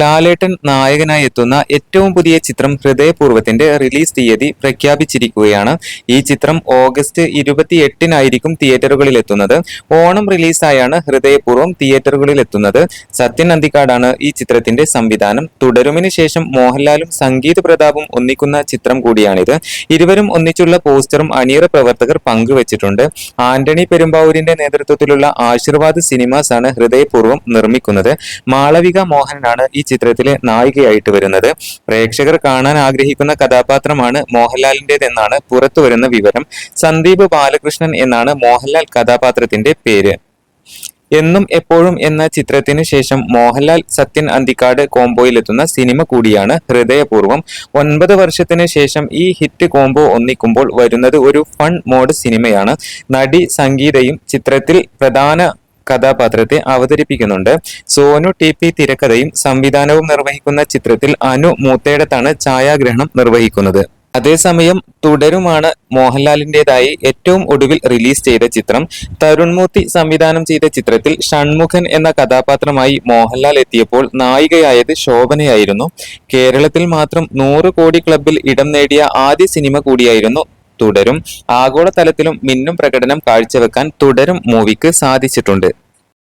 ലാലേട്ടൻ നായകനായി എത്തുന്ന ഏറ്റവും പുതിയ ചിത്രം ഹൃദയപൂർവത്തിന്റെ റിലീസ് തീയതി പ്രഖ്യാപിച്ചിരിക്കുകയാണ്. ഈ ചിത്രം ഓഗസ്റ്റ് ഇരുപത്തി എട്ടിനായിരിക്കും തിയേറ്ററുകളിൽ എത്തുന്നത്. ഓണം റിലീസായാണ് ഹൃദയപൂർവം തിയേറ്ററുകളിൽ എത്തുന്നത്. സത്യൻ അന്തിക്കാടാണ് ഈ ചിത്രത്തിന്റെ സംവിധാനം. തുടരുമിന് ശേഷം മോഹൻലാലും സംഗീത് പ്രതാപും ഒന്നിക്കുന്ന ചിത്രം കൂടിയാണിത്. ഇരുവരും ഒന്നിച്ചുള്ള പോസ്റ്ററും അണിയറ പ്രവർത്തകർ പങ്കുവച്ചിട്ടുണ്ട്. ആന്റണി പെരുമ്പാവൂരിന്റെ നേതൃത്വത്തിലുള്ള ആശീർവാദ് സിനിമാസ് ആണ് ഹൃദയപൂർവം നിർമ്മിക്കുന്നത്. മാളവിക മോഹനാണ് ഈ ചിത്രത്തിലെ നായികയായിട്ട് വരുന്നത്. പ്രേക്ഷകർ കാണാൻ ആഗ്രഹിക്കുന്ന കഥാപാത്രമാണ് മോഹൻലാലിന്റെതെന്നാണ് പുറത്തു വരുന്ന വിവരം. സന്ദീപ് ബാലകൃഷ്ണൻ എന്നാണ് മോഹൻലാൽ കഥാപാത്രത്തിന്റെ പേര്. എന്നും എപ്പോഴും എന്ന ചിത്രത്തിന് ശേഷം മോഹൻലാൽ സത്യൻ അന്തിക്കാട് കോംബോയിലെത്തുന്ന സിനിമ കൂടിയാണ് ഹൃദയപൂർവം. ഒൻപത് വർഷത്തിന് ശേഷം ഈ ഹിറ്റ് കോംബോ ഒന്നിക്കുമ്പോൾ വരുന്നത് ഒരു ഫൺ മോഡ് സിനിമയാണ്. നടി സംഗീതയും ചിത്രത്തിൽ പ്രധാന കഥാപാത്രത്തെ അവതരിപ്പിക്കുന്നുണ്ട്. സോനു ടി പി തിരക്കഥയും സംവിധാനവും നിർവഹിക്കുന്ന ചിത്രത്തിൽ അനു മൂത്തേടത്താണ് ഛായാഗ്രഹണം നിർവഹിക്കുന്നത്. അതേസമയം തുടരുമാണ് മോഹൻലാലിന്റെതായി ഏറ്റവും ഒടുവിൽ റിലീസ് ചെയ്ത ചിത്രം. തരുൺമൂർത്തി സംവിധാനം ചെയ്ത ചിത്രത്തിൽ ഷൺമുഖൻ എന്ന കഥാപാത്രമായി മോഹൻലാൽ എത്തിയപ്പോൾ നായികയായത് ശോഭനയായിരുന്നു. കേരളത്തിൽ മാത്രം നൂറ് കോടി ക്ലബിൽ ഇടം നേടിയ ആദ്യ സിനിമ കൂടിയായിരുന്നു തുടരും. ആഗോളതലത്തിലും മിന്നും പ്രകടനം കാഴ്ചവെക്കാൻ തുടരും മൂവിക്ക് സാധിച്ചിട്ടുണ്ട്.